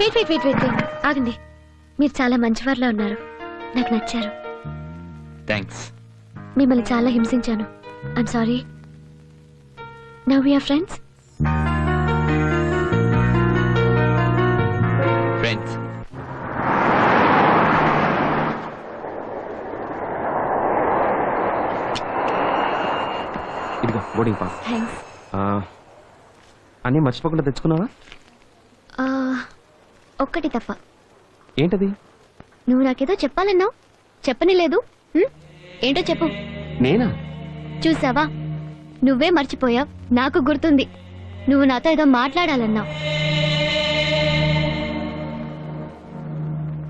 Wait wait wait wait wait ఆగండి. మీరు చాలా మంచివారిలా ఉన్నారు. నాకు నచ్చారు. థ్యాంక్స్ మిమ్మల్ని చాలా హింసించాను. I'm sorry now we're friends friends ఇదిగో బోర్డింగ్ పాస్ థ్యాంక్స్ అన్నీ మర్చిపోకుండా తెచ్చుకున్నావా? ఒక్కటి తప్ప. ఏంటది? నువ్వు నాకేదో చెప్పాలన్నావు? చెప్పని లేదు? ఏంటో చెప్పు. నేనా? చూసావా? నువ్వే మర్చిపోయావు. నాకు గుర్తుంది. నువ్వు నాతో ఏదో మాట్లాడాలన్నావు.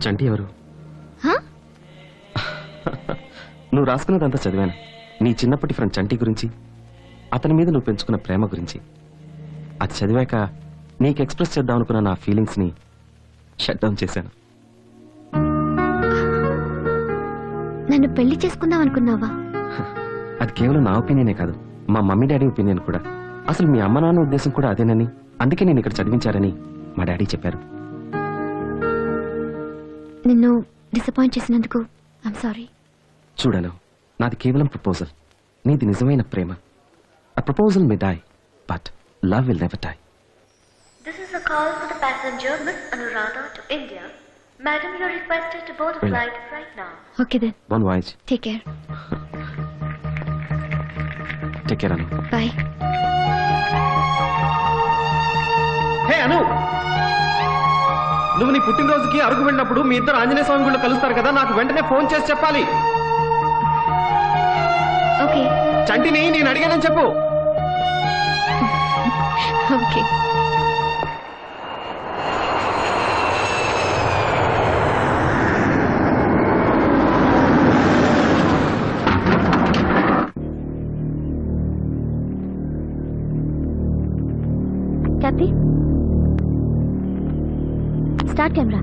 చంటి ఎవరు? హా? నువ్వు రాసుకున్నదంతా చదివాను. నీ చిన్నప్పటి ఫ్రెండ్ చంటి గురించి అతని మీద నువ్వు పెంచుకున్న ప్రేమ గురించి. అది చదివాక నీకు ఎక్స్ప్రెస్ చేద్దాం అనుకున్న నా ఫీలింగ్స్ని షట్ డౌన్ చేశాను. నన్ను పెళ్ళి చేసుకుందాం అనుకున్నావా? అది కేవలం నా ఒపీనియనే కాదు. మా మమ్మీ డాడీ ఒపీనియన్ కూడా. అసలు మీ అమ్మ నాన్న ఉద్దేశం కూడా అదేనని? అందుకే నేను ఇక్కడ చదివించారని మా డాడీ చెప్పారు. నిన్ను డిసప్పాయింట్ చేసినందుకు ఐమ్ సారీ చూడను. నాది కేవలం ప్రపోజల్ నీది నిజమైన ప్రేమ. ఆ proposal may die but love will never die call for the passenger Miss Anuradha to India. Madam, you're requested to board the Really? flight right now. Okay then one voice take care take care Anu bye hey Anu నువ్వు నీ పుట్టినరోజుకి అరకు వెళ్ళినప్పుడు మీ ఇద్దరు ఆంజనేయ స్వామి గుళ్ళు కలుస్తారు కదా నాకు వెంటనే ఫోన్ చేసి చెప్పాలి. ఓకే చంటిని నేను అడిగానని చెప్పు. Okay క్యాపీ start camera.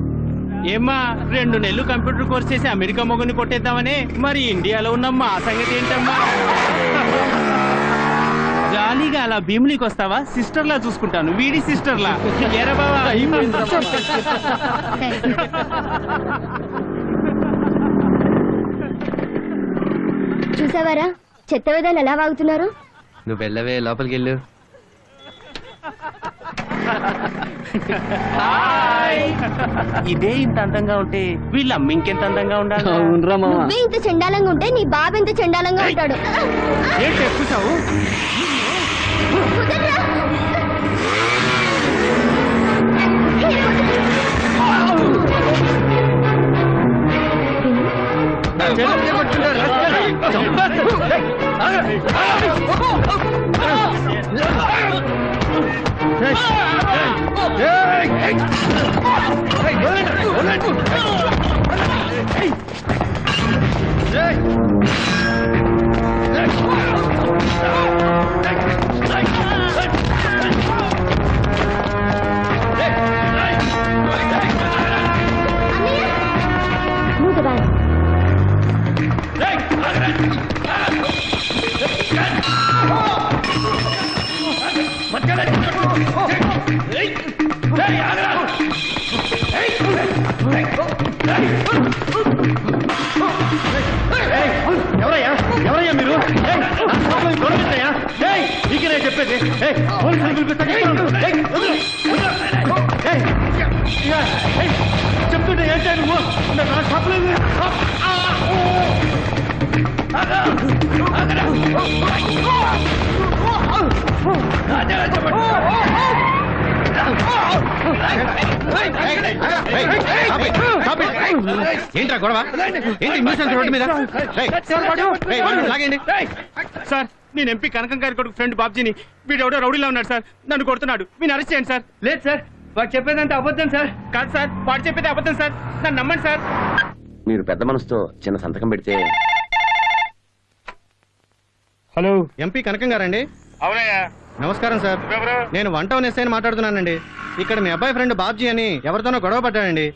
ఏమ్మా రెండు నెలలు కంప్యూటర్ కోర్స్ చేసి అమెరికా మొగుని కొట్టేద్దామని మరి ఇండియాలో ఉన్న మా సంగతి ఏంటమ్మా? జాలీగా అలా భీమునికి వస్తావా? సిస్టర్ లా చూసుకుంటాను. వీడి సిస్టర్ లా చూసావారా? చెత్త విధాలు ఎలా వాగుతున్నారు? నువ్వు వెళ్ళవే లోపలికి వెళ్ళు ఇదే ఇంత అందంగా ఉంటే వీళ్ళ అమ్మ ఇంకెంత అందంగా ఉండాలి? నువ్వే ఇంత చండాలంగా ఉంటే నీ బాబు ఎంత చండాలంగా ఉంటాడు. ఏంటి ఎక్కుతావు కుదర్రా? Move the van. ఎవరయ్యా ఎవరయ్యా మీరు ఏయ్, నా నేను చెప్పేది చెప్తుంటే ఏంటో నువ్వు నా అదే, చెప్పండి. ఏంట్రా గొడవ? ఏంటి న్యూసెన్స్ రోడ్డు మీద? లాగేయండి. సార్ నేను ఎంపీ కనకం గారి కొడుకు ఫ్రెండ్ బాబ్జీని. వీడెవడో రౌడీలో ఉన్నాడు సార్. నన్ను కొడుతున్నాడు. మీరు అరెస్ట్ చేయండి సార్. లేదు సార్ వాడు చెప్పేదంతా అబద్ధం సార్. కాదు సార్ వాడు చెప్పేది అబద్ధం సార్. నన్ను నమ్మండి సార్. మీరు పెద్ద మనసుతో చిన్న సంతకం పెడితే హలో. ఎంపీ కనకం గారండి? అవునయ్యా. నమస్కారం సార్. నేను వన్ టౌన్ ఎస్ఐని మాట్లాడుతున్నానండి. ఇక్కడ మీ అబ్బాయి ఫ్రెండ్ బాబ్జీ అని ఎవరితోనో గొడవ పడ్డాడండి.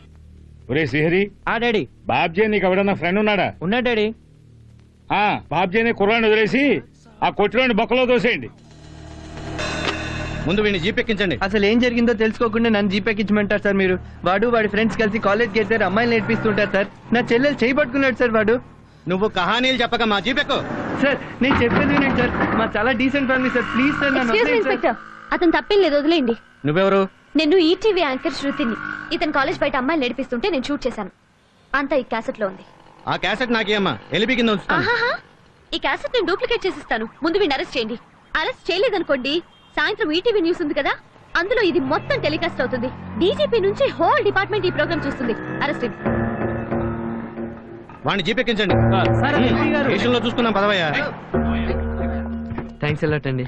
ఒరే శ్రీహరి. ఆ డాడీ. బాబ్జీ నీకు ఎవడన్నా ఫ్రెండ్ ఉన్నాడా? ఉన్నా డాడీ. ఆ బాబ్జీని కుర్రాన్ని వదిలేసి ఆ కొట్టులోని బొక్కలో దోసేయండి ముందు వీడిని జీప్ ఎక్కించండి అసలు ఏం జరిగిందో తెలుసుకోకుండా నన్ను జీపేకి ఇచ్చమంటారు సార్ మీరు. వాడు వాడి ఫ్రెండ్స్ కలిసి కాలేజ్కి వెళ్తారు అమ్మాయిలు నేర్పిస్తుంటారు సార్. నా చెల్లెలు చేయి పట్టుకున్నాడు సార్ వాడు. నువ్వు కహానీలు చెప్పక మా జీప్ ఎక్కు సార్ నేను చెప్పేది వినండి సార్. మా చాలా decent family sir. Please sir నన్ను ఎక్స్క్యూజ్ మీ. ఇన్స్పెక్టర్ అతను తప్పేం లేదు వదిలేయండి. నువ్వెవరు? నేను ఈటీవీ యాంకర్ శృతిని. ఇతను కాలేజ్ బయట అమ్మాయిలు నడిపిస్తుంటే నేను షూట్ చేశాను. అంతా ఈ క్యాసెట్లో ఉంది. ఆ క్యాసెట్ నాకేమ్మా ఎలిపి కింద ఉంచుతాను. ఆహాహా. ఈ క్యాసెట్ నేను డూప్లికేట్ చేసిస్తాను. ముందు వీడిని అరెస్ట్ చేయండి. అరెస్ట్ చేయలేదనుకోండి సాయంత్రం ఈటీవీ న్యూస్ ఉంది కదా? అందులో ఇది మొత్తం టెలికాస్ట్ అవుతుంది. డీజీపీ నుంచి హోల్ డిపార్ట్మెంట్ ఈ ప్రోగ్రామ్ చూస్తుంది. అరెస్ట్ వాడిని జీప్ ఎక్కించండి సార్, ఎస్పీ గారు. స్టేషన్లో చూసుకుందాం పదవయ్యా. థ్యాంక్స్ ఎలాట్ అండి.